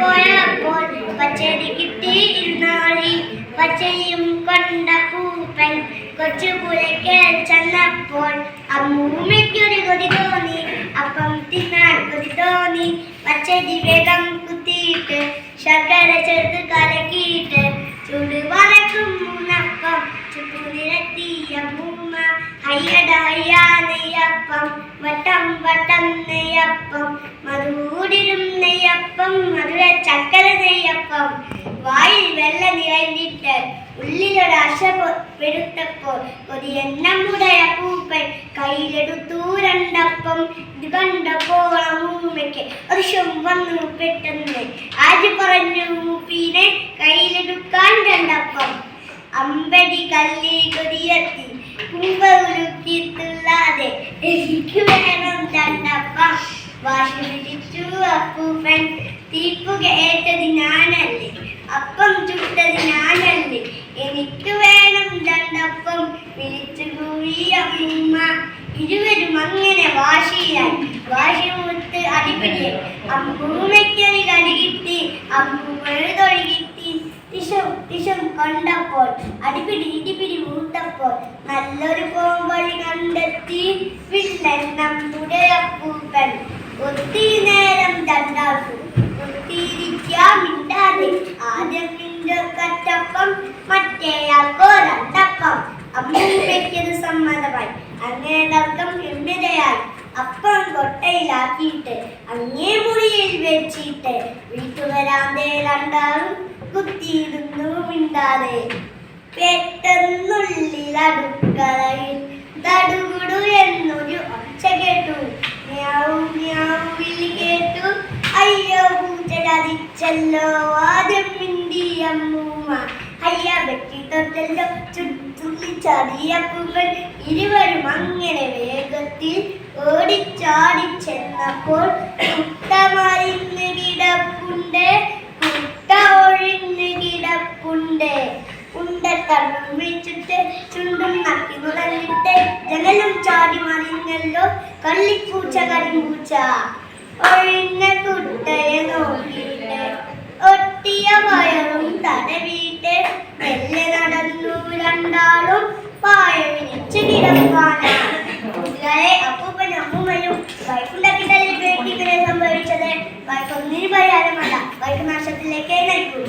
പോയപ്പോൾ പച്ചരി കിട്ടി ഇരുന്നാളി പച്ചയും കൊണ്ട പൂപ്പൻ കൊച്ചു പൂരക്കേൽ ചെന്നപ്പോൾ അമ്മൂമ്മയ്ക്കൊരു കൊതി തോന്നി അപ്പം തിന്നാൻ കൊതി തോന്നി പച്ചരി വേഗം കുത്തിയിട്ട് ശർക്കര ചേർത്ത് കലക്കിയിട്ട് ചൂട് വരക്കും മൂന്നപ്പം ചുട്ടു നിരത്തിയ മൂമ്മ ഹയ്യട ഹയ്യാ നെയ്യപ്പം വട്ടം വട്ടം നെയ്യപ്പം മധുകൂടിരും നെയ്യപ്പം മധുര ചക്കര നെയ്യപ്പം വായിൽ വെള്ള നിറഞ്ഞിട്ട് ഉള്ളിലൊരു അശ പെടുത്തപ്പോൾ ഒരു എണ്ണമുടയ പൂപ്പൻ കയ്യിലെടുത്തു രണ്ടപ്പം. ഇത് കണ്ടപ്പോൾ അമ്മൂമ്മയ്ക്ക് ഒരു ശം വന്നു പെട്ടെന്ന്. ആര് പറഞ്ഞു മൂപ്പീനെ കയ്യിലെടുക്കാൻ രണ്ടപ്പം? അമ്പടി കല്ലി കൊതിയെത്തി. കുമ്പുലുക്കിത്തുള്ളാതെ എനിക്ക് വേണം രണ്ടപ്പം. വാശി പിടിച്ചു അപ്പൂപ്പൻ. അപ്പം ചുട്ടത് ഞാനല്ലേ. എനിക്ക് വേണം രണ്ടപ്പം. വിളിച്ചു കൂടി അമ്മ ഇരുവരും അങ്ങനെ വാശിയായി. വാശി മുത്ത് അടിപിടി അമ്മൂമ്മയ്ക്കൊരു കടി കിട്ടി. അമ്മൂമ്മയുടെ തൊഴി തിശം തിശം കണ്ടപ്പോൾ അടിപിടി ഇടിപിടി മൂത്തപ്പോൾ നല്ലൊരു പോംവഴി കണ്ടെത്തി. വില്ലൻ നമ്മുടെ അപ്പൂപ്പൻ. ഒത്തിരി നേരം രണ്ടാൾക്കും കൊട്ടയിലാക്കിയിട്ട് അങ്ങേ മുറിയിൽ വെച്ചിട്ട് വീട്ടുവരാന്തേ രണ്ടാളും കുത്തിയിരുന്നു മിണ്ടാതെ. പെട്ടെന്നുള്ളിൽ അടുക്കളയിൽ തടുകുടു എന്നൊരു ഒച്ച കേട്ടു. മ്യാവു മ്യാവു കേട്ടു. അയ്യോ പൂച്ച ആദ്യം മിണ്ടി അമ്മൂമ്മ അയ്യ വെട്ടി തൊട്ടല്ലോ. ചുറ്റുള്ളി ചതിയപ്പുകൾ ഇരുവരും അങ്ങനെ വേഗത്തിൽ ഓടിച്ചാടി ചെന്നപ്പോൾ കുട്ട മറിഞ്ഞ് കിടപ്പുണ്ട് കുട്ട ഒഴിഞ്ഞ് കിടപ്പുണ്ട്. ഉണ്ട കണ്ണും വെച്ചിട്ട് ചുണ്ടും നക്കി നുഴഞ്ഞിട്ട് ജനലും ചാടി മറിഞ്ഞല്ലോ കള്ളിപ്പൂച്ച കരിമ്പൂച്ച. ഒഴിഞ്ഞ കുട്ടയെ നോക്കിയിട്ട് ഒട്ടിയ വയറും തടവിയിട്ട് മെല്ലെ നടന്നു രണ്ടാളും പായ വിരിച്ച് കിടക്കാനാണ് വൈക്കൊന്നിന് പരിഹാരമല്ല വൈക്ക് നാശത്തിലേക്കേ നയിക്കൂ